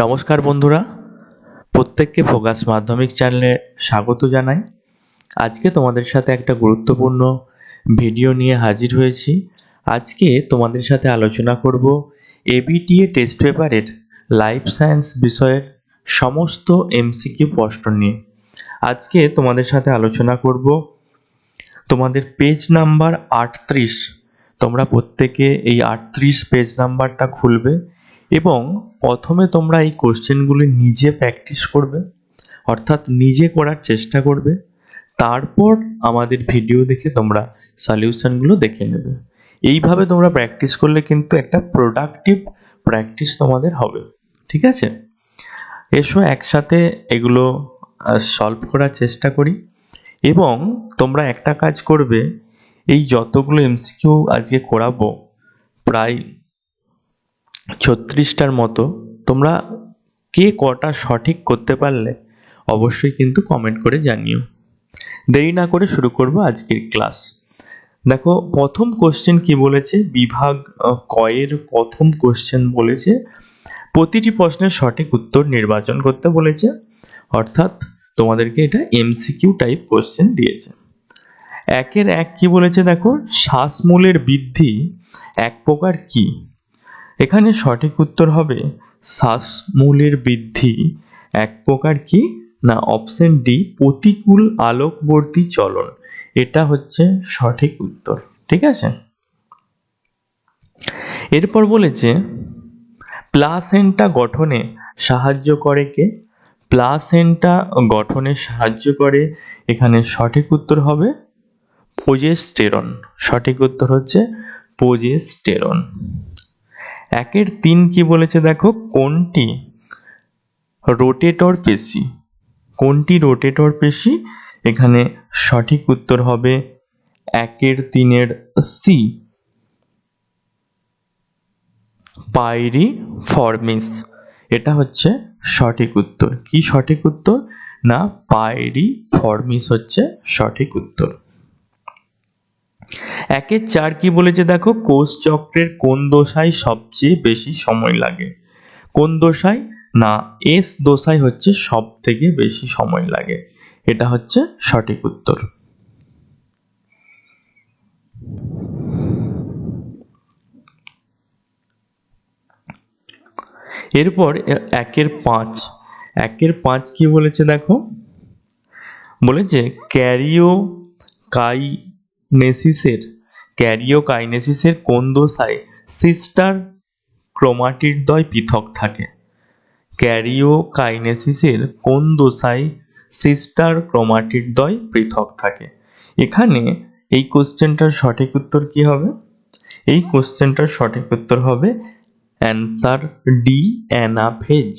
নমস্কার বন্ধুরা। প্রত্যেককে ফোকাস মাধ্যমিক চ্যানেলে স্বাগত জানাই। আজকে তোমাদের সাথে একটা গুরুত্বপূর্ণ ভিডিও নিয়ে হাজির হয়েছি। আজকে তোমাদের সাথে আলোচনা করব এবিটিএ টেস্ট পেপারের লাইফ সায়েন্স বিষয়ের সমস্ত এমসিকিউ প্রশ্ন নিয়ে। আজকে তোমাদের সাথে আলোচনা করব তোমাদের পেজ নাম্বার আটত্রিশ। তোমরা প্রত্যেকে এই আটত্রিশ পেজ নাম্বারটা খুলবে। এবং প্রথমে তোমরা এই কোশ্চেনগুলি নিজে প্র্যাকটিস করবে, অর্থাৎ নিজে করার চেষ্টা করবে, তারপর আমাদের ভিডিও দেখে তোমরা সলিউশনগুলো দেখে নেবে। এইভাবে তোমরা প্র্যাকটিস করলে কিন্তু একটা প্রোডাক্টিভ প্র্যাকটিস তোমাদের হবে, ঠিক আছে? এসো একসাথে এগুলো সলভ করার চেষ্টা করি এবং তোমরা একটা কাজ করবে, এই যতগুলো এমসিকিউ আজকে করাবো, প্রায় ছত্রিশটার মতো, তোমরা কে কটা সঠিক করতে পারলে অবশ্যই কিন্তু কমেন্ট করে জানিও। দেরি না করে শুরু করব আজকের ক্লাস দেখো, প্রথম কোশ্চেন কি বলেছে? বিভাগ কয়ের প্রথম কোশ্চেন বলেছে, প্রতিটি প্রশ্নের সঠিক উত্তর নির্বাচন করতে বলেছে। অর্থাৎ তোমাদেরকে এটা এমসিকিউ টাইপ কোশ্চেন দিয়েছে। একের এক কি বলেছে দেখো? শ্বাসমূলের বৃদ্ধি এক প্রকার কি? এখানে সঠিক উত্তর হবে শ্বাসমূলের বৃদ্ধি। এক প্রকার কি? না অপশন ডি প্রতিকূল আলোকবর্তী চলন। এটা হচ্ছে সঠিক উত্তর, ঠিক আছে? এরপর বলেছে, প্লাসেন্টা গঠনে সাহায্য করে কে? প্লাসেন্টা গঠনে সাহায্য করে। এখানে সঠিক উত্তর হবে প্রোজেস্টেরন। সঠিক উত্তর হচ্ছে প্রোজেস্টেরন। একের তিন কি বলেছে দেখো? কোনটি? রোটেটর পেশি। কোনটি রোটেটর পেশি? এখানে সঠিক উত্তর হবে একের তিনের সি। পাইরি ফরমিস এটা হচ্ছে সঠিক উত্তর। কি সঠিক উত্তর? না পাইরি ফরমিস হচ্ছে সঠিক উত্তর। একের চার কি বলেছে দেখো? কোষ চক্রের কোন দশায় সবচেয়ে বেশি সময় লাগে? কোন দশায়? না, এস দশায় হচ্ছে সব থেকে বেশি সময় লাগে। এটা হচ্ছে সঠিক উত্তর। এরপর একের পাঁচ। একের পাঁচ কি বলেছে দেখো? বলেছে ক্যারিও কাই নেসিসের, ক্যারিওকাইনেসিসের কোন দশায় সিস্টার ক্রোমাটিডদ্বয় পৃথক থাকে? ক্যারিওকাইনেসিসের কোন দশায় সিস্টার ক্রোমাটিডদ্বয় পৃথক থাকে? এখানে এই কোশ্চেনটার সঠিক উত্তর কি হবে? এই কোশ্চেনটার সঠিক উত্তর হবে answer D anaphase.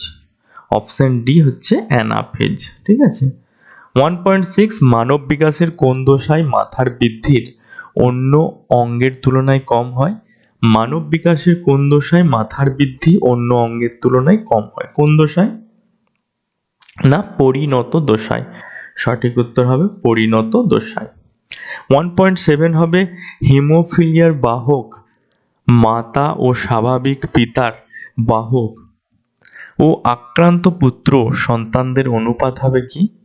Option D হচ্ছে অ্যানাফেজ, ঠিক আছে? ওয়ান পয়েন্ট সিক্স মানব বিকাশের কোন দশায় মাথার বৃদ্ধির অন্য অঙ্গের তুলনায় কম হয়? মানব বিকাশের কোন দশায় মাথার বৃদ্ধি অন্য অঙ্গের তুলনায় কম হয়? কোন দশায়? না, পরিণত দশায়। সঠিক উত্তর হবে পরিণত দশায়। ওয়ান পয়েন্ট সেভেন হবে হিমোফিলিয়ার বাহক, মাতা ও স্বাভাবিক পিতার বাহক। ও আক্রান্ত পুত্র সন্তানদের অনুপাত হবে কি?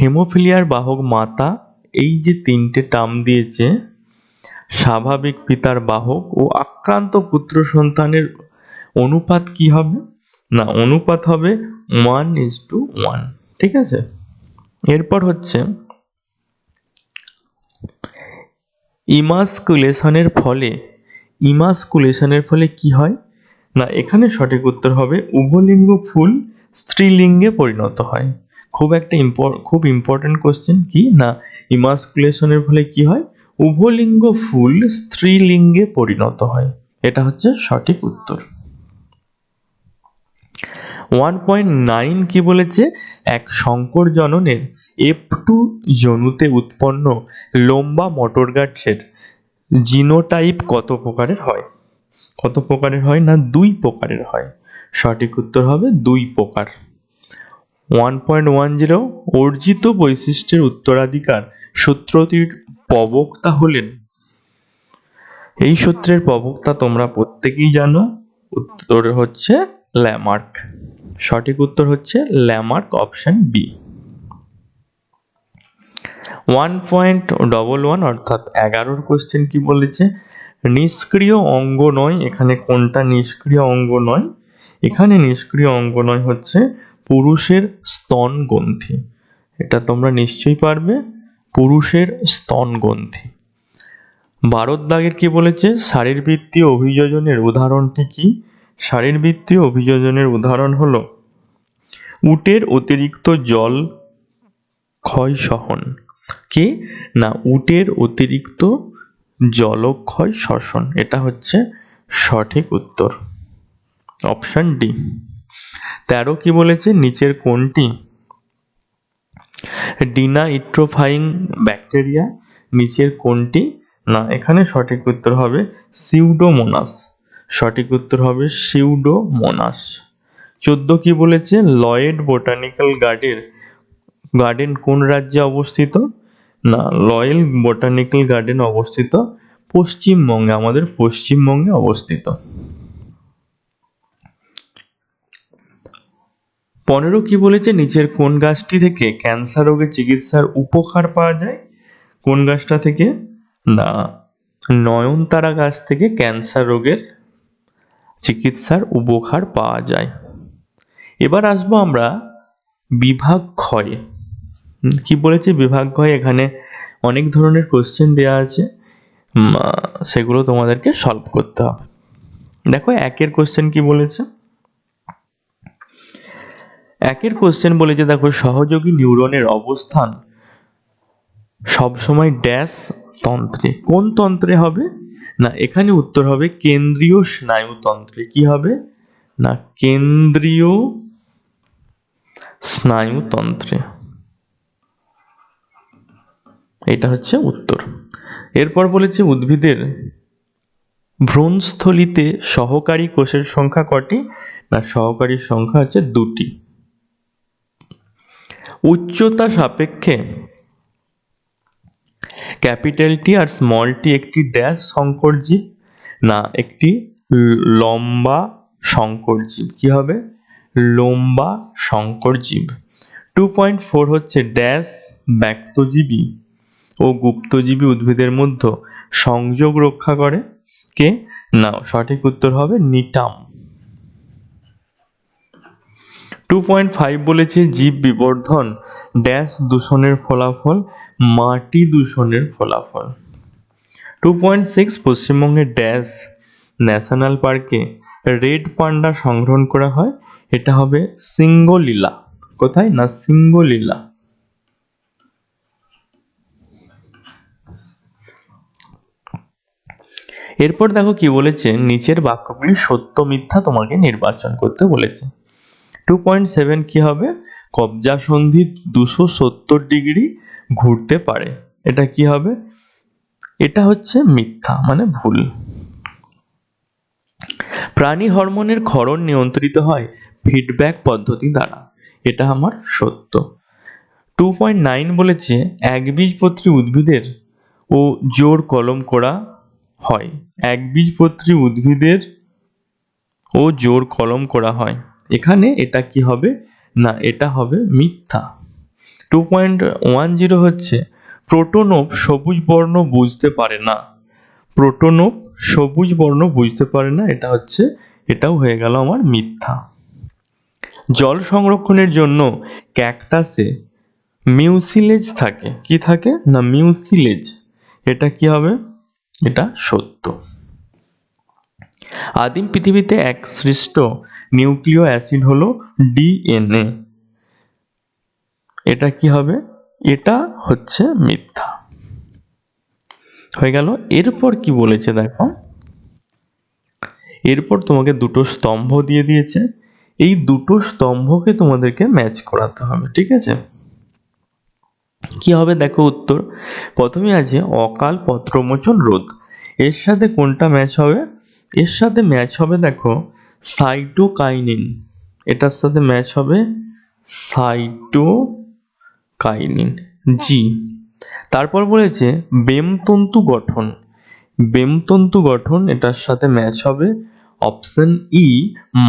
হেমোফিলিয়ার বাহক মাতা এই যে তিনটে টার্ম দিয়েছে, স্বাভাবিক পিতার বাহক ও আক্রান্ত পুত্র সন্তানের অনুপাত কি হবে? না, অনুপাত হবে ওয়ান ইজ টু ওয়ান ঠিক আছে? এরপর হচ্ছে, ইমাসকুলেশনের ফলে ইমাসকুলেশনের ফলে কি হয়? না, এখানে সঠিক উত্তর হবে উভলিঙ্গ ফুল স্ত্রীলিঙ্গে পরিণত হয়। খুব একটা খুব ইম্পর্টেন্ট কোশ্চেন কি? না ইমাসকুলেশনের ফলে কি হয়? উভলিঙ্গ ফুল স্ত্রীলিঙ্গে পরিণত হয়। এটা হচ্ছে সঠিক উত্তর। ওয়ান পয়েন্ট নাইন কি বলেছে? এক সংকর জননের এফ টু জনুতে উৎপন্ন লম্বা মটর গাছের জিনোটাইপ কত প্রকারের হয়? কত প্রকারের হয় না, দুই প্রকারের হয়। সঠিক উত্তর হবে দুই প্রকার। ওয়ান পয়েন্ট ওয়ান জিরো অর্জিত বৈশিষ্ট্যের উত্তরাধিকার সূত্রটির প্রবক্তা হলেন। এই সূত্রের প্রবক্তা তোমরা প্রত্যেকেই জানো। উত্তর হচ্ছে ল্যামার্ক সঠিক উত্তর হচ্ছে Lamarck option B one point double one অর্থাৎ এগারোর কোশ্চেন কি বলেছে? নিষ্ক্রিয় অঙ্গ নয়, এখানে কোনটা নিষ্ক্রিয় অঙ্গ নয়? এখানে নিষ্ক্রিয় অঙ্গ নয় হচ্ছে পুরুষের স্তন গ্রন্থি। এটা তোমরা নিশ্চয়ই পারবে, পুরুষের স্তন গ্রন্থি। ভারত দাগের কি বলেছে? শারীরবৃত্তীয় অভিযোজনের উদাহরণটি কি? শারীরবৃত্তীয় অভিযোজনের উদাহরণ হলো, উটের অতিরিক্ত জল ক্ষয় সহন। কি? না, উটের অতিরিক্ত জলক্ষয় শ্বসন এটা হচ্ছে সঠিক উত্তর। Option D. তেরো কি বলেছে? নিচের কোনটি? ডিনা ইট্রোফাইং ব্যাকটেরিয়া, নিচের কোনটি? না, এখানে সঠিক উত্তর হবে সিউডোমোনাস। সঠিক উত্তর হবে সিউডোমোনাস। চোদ্দ কি বলেছে? লয়েড বোটানিক্যাল গার্ডের, গার্ডেন কোন রাজ্যে অবস্থিত? না, লয়েল বোটানিক্যাল গার্ডেন অবস্থিত পশ্চিমবঙ্গে, আমাদের পশ্চিমবঙ্গে অবস্থিত। পনেরো কি বলেছে? নিচের কোন গাছটি থেকে ক্যান্সার রোগের চিকিৎসার উপকার পাওয়া যায়? কোন গাছটা থেকে? না, নয়নতারা গাছ থেকে ক্যান্সার রোগের চিকিৎসার উপকার পাওয়া যায়। এবার আসব আমরা বিভাগ ক্ষয়। কি বলেছে বিভাগ ক্ষয়? এখানে অনেক ধরনের কোশ্চেন দেওয়া আছে। সেগুলো তোমাদেরকে সলভ করতে হবে। দেখো, একের কোশ্চেন কি বলেছে? একের কোশ্চেন বলেছে দেখো, সহযোগী নিউরনের অবস্থান সবসময় ড্যাশ তন্ত্রে। কোন তন্ত্রে হবে? না, এখানে উত্তর হবে কেন্দ্রীয় স্নায়ুতন্ত্রে কি হবে? না, কেন্দ্রীয় স্নায়ুতন্ত্রে এটা হচ্ছে উত্তর। এরপর বলেছে উদ্ভিদের ভ্রূণস্থলিতে সহকারী কোষের সংখ্যা কটি? না, সহকারী সংখ্যা হচ্ছে দুটি। উচ্চতা সাপেক্ষে। ক্যাপিটাল টি আর স্মল টি একটি ড্যাশ সংকর জীব না, একটি লম্বা সংকর জীব কি হবে? লম্বা সংকর জীব টু পয়েন্ট ফোর হচ্ছে ড্যাশ ব্যক্তজীবী ও গুপ্তজীবী উদ্ভিদের মধ্যে সংযোগ রক্ষা করে। কে? না, সঠিক উত্তর হবে নিটাম। টু পয়েন্ট ফাইভ বলেছে জীব বিবর্ধন ড্যাশ দূষণের ফলাফল, মাটি দূষণের ফলাফল। টু পয়েন্ট সিক্স পশ্চিমবঙ্গের ড্যাশ ন্যাশনাল পার্কে রেড পান্ডা সংগ্রহণ করা হয়, এটা হবে সিঙ্গলীলা কোথায়? না সিঙ্গলীলা এরপর দেখো কি বলেছে, নিচের বাক্যগুলি সত্য মিথ্যা তোমাকে নির্বাচন করতে বলেছে। টু পয়েন্ট সেভেন কী হবে? কবজা সন্ধি দুশো সত্তর ডিগ্রি ঘুরতে পারে। এটা কি হবে? এটা হচ্ছে মিথ্যা মানে ভুল। প্রাণী হরমোনের ক্ষরণ নিয়ন্ত্রিত হয় ফিডব্যাক পদ্ধতি দ্বারা। এটা আমার সত্য। টু পয়েন্ট নাইন বলেছে, একবীজপত্রী উদ্ভিদের ও জোর কলম করা হয়। একবীজপত্রী উদ্ভিদের ও জোর কলম করা হয়। এখানে এটা কি হবে? না, এটা হবে মিথ্যা। টু পয়েন্ট ওয়ান জিরো হচ্ছে, প্রোটোনোপ সবুজ বর্ণ বুঝতে পারে না। প্রোটোনোপ সবুজ বর্ণ বুঝতে পারে না, এটা হচ্ছে, এটাও হয়ে গেল আমার মিথ্যা। জল সংরক্ষণের জন্য ক্যাকটাসে মিউসিলেজ থাকে। কি থাকে? না মিউসিলেজ এটা কি হবে? এটা সত্য। আদিম পৃথিবীতে এক সৃষ্ট নিউক্লিয় অ্যাসিড হলো ডিএনএ। এটা কি হবে? এটা হচ্ছে মিথ্যা। হয়ে গেল। এরপর কি বলেছে দেখো? এরপর তোমাকে দুটো স্তম্ভ দিয়ে দিয়েছে। এই দুটো স্তম্ভকে তোমাদেরকে ম্যাচ করাতে হবে, ঠিক আছে? কি হবে দেখো উত্তর। প্রথমে আছে অকাল পত্রমোচন রোধ। এর সাথে কোনটা ম্যাচ হবে? এর সাথে ম্যাচ হবে দেখো সাইটোকাইনিন এটার সাথে ম্যাচ হবে সাইটোকাইনিন জি। তারপর বলেছে বেমতন্তু গঠন বেমতন্তু গঠন এটার সাথে ম্যাচ হবে option E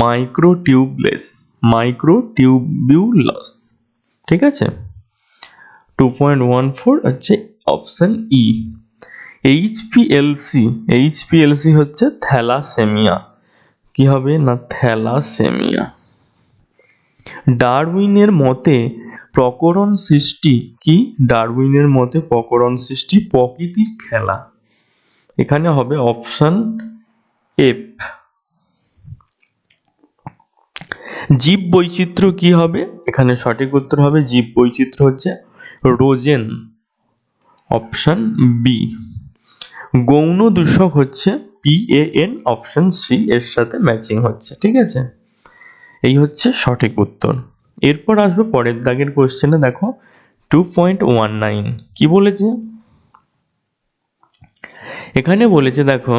micro tubules microtubules microtubules ঠিক আছে? টু পয়েন্ট ওয়ান ফোর হচ্ছে অপশন ই এইচপিএলসি এইচপিএলসি হচ্ছে থ্যালাসেমিয়া। কি হবে? না, থ্যালাসেমিয়া। ডারউইনের মতে প্রকরণ সৃষ্টি কি? ডারউইনের মতে প্রকরণ সৃষ্টি প্রকৃতির খেলা। এখানে হবে অপশন এফ। জীব বৈচিত্র্য কি হবে? এখানে সঠিক উত্তর হবে জীব বৈচিত্র্য হচ্ছে রোজেন। Option B. গৌণ দূষক হচ্ছে P A N option C এর সাথে ম্যাচিং হচ্ছে, ঠিক আছে? এই হচ্ছে সঠিক উত্তর। এরপর আসবে পরের দাগের কোশ্চেনে দেখো টু পয়েন্ট ওয়ান নাইন কি বলেছে? এখানে বলেছে, দেখো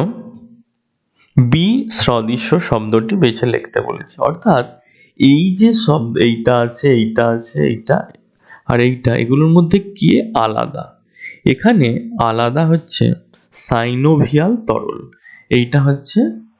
বি সদৃশ্য শব্দটি বেছে লিখতে বলেছে। অর্থাৎ এই যে শব্দ এইটা আছে এইটা আছে, এইটা আর এইটা, এগুলোর মধ্যে কে আলাদা? এখানে আলাদা হচ্ছে সাইনোভিয়াল তরল। এইটা হচ্ছে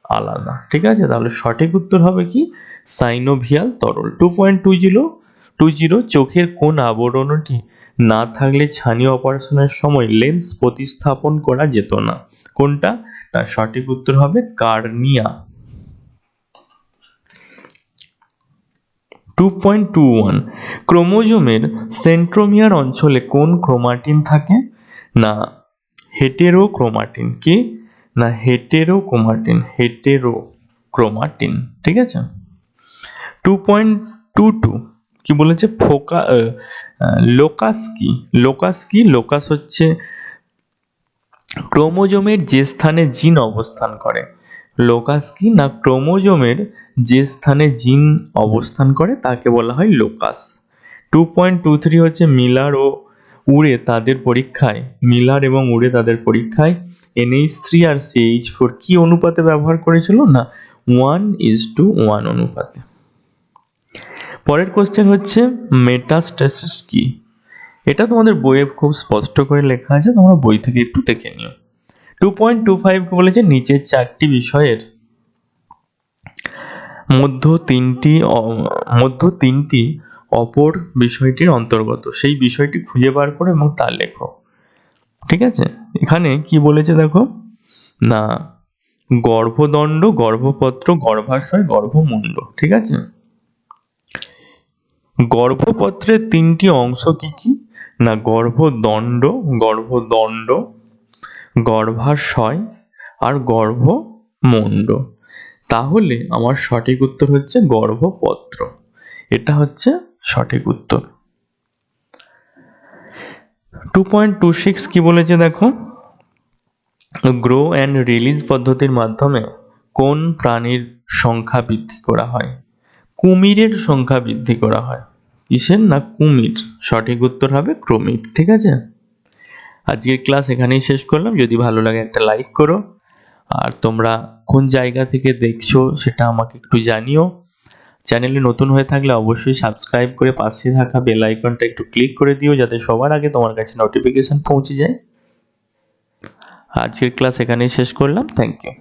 আলাদা। ঠিক আছে? তাহলে সঠিক উত্তর হবে কি? সাইনোভিয়াল তরল। Two point two zero two zero চোখের কোন আবরণটি না থাকলে ছানি অপারেশনের সময় লেন্স প্রতিস্থাপন করা যেত না? কোনটা? তার সঠিক উত্তর হবে cornea. Two point two one ক্রোমোজোমের সেন্ট্রোমিয়ার অঞ্চলে কোন ক্রোমাটিন থাকে? না হেটেরো ক্রোমাটিন কি? না হেটেরো ক্রোমাটিন হেটেরো ক্রোমাটিন ঠিক আছে? টু পয়েন্ট টু টু কি বলেছে? ফোকা লোকাস কি? লোকাস কি? লোকাস হচ্ছে ক্রোমোজোমের যে স্থানে জিন অবস্থান করে। লোকাস কি? না, ক্রোমোজোমের যে স্থানে জিন অবস্থান করে, তাকে বলা হয় locus two point two three হচ্ছে মিলার ও উড়ে তাদের পরীক্ষায়, মিলার এবং উড়ে তাদের পরীক্ষায়, এনএইচ থ্রি আর সিএইচ ফোর কী অনুপাতে ব্যবহার করেছিল? না, ওয়ান ইজ টু ওয়ান অনুপাতে। পরের কোশ্চেন হচ্ছে মেটাস্টেসিস কি? এটা তোমাদের বইয়ে খুব স্পষ্ট করে লেখা আছে, তোমরা বই থেকে একটু দেখে নিও। টু পয়েন্ট টু ফাইভকে বলেছে, নিচের চারটি বিষয়ের মধ্য তিনটি মধ্য তিনটি অপর বিষয়টির অন্তর্গত। সেই বিষয়টি খুঁজে বার করো এবং তা লেখো। ঠিক আছে? এখানে কি বলেছে দেখো? না, গর্ভদণ্ড, গর্ভপত্র, গর্ভাশয়, গর্ভমুণ্ড। ঠিক আছে? গর্ভপত্রের তিনটি অংশ কি কি? না, গর্ভদণ্ড গর্ভদণ্ড, গর্ভাশয় আর গর্ভমুণ্ড। তাহলে আমার সঠিক উত্তর হচ্ছে গর্ভপত্র। এটা হচ্ছে সঠিক উত্তর। টু পয়েন্ট টু সিক্স কী বলেছে দেখো? গ্রো অ্যান্ড রিলিজ পদ্ধতির মাধ্যমে কোন প্রাণীর সংখ্যা বৃদ্ধি করা হয়? কুমিরের সংখ্যা বৃদ্ধি করা হয়। কিসের? না কুমির। সঠিক উত্তর হবে ক্রমিক ঠিক আছে? আজকের ক্লাস এখানেই শেষ করলাম। যদি ভালো লাগে একটা লাইক করো। আর তোমরা কোন জায়গা থেকে দেখছ সেটা আমাকে একটু জানিও। চ্যানেলে নতুন হয়ে থাকলে অবশ্যই সাবস্ক্রাইব করে পাশে থাকা বেল আইকনটা একটু ক্লিক করে দিও যাতে সবার আগে তোমার কাছে নোটিফিকেশান পৌঁছে যায়। আজকের ক্লাস এখানেই শেষ করলাম। Thank you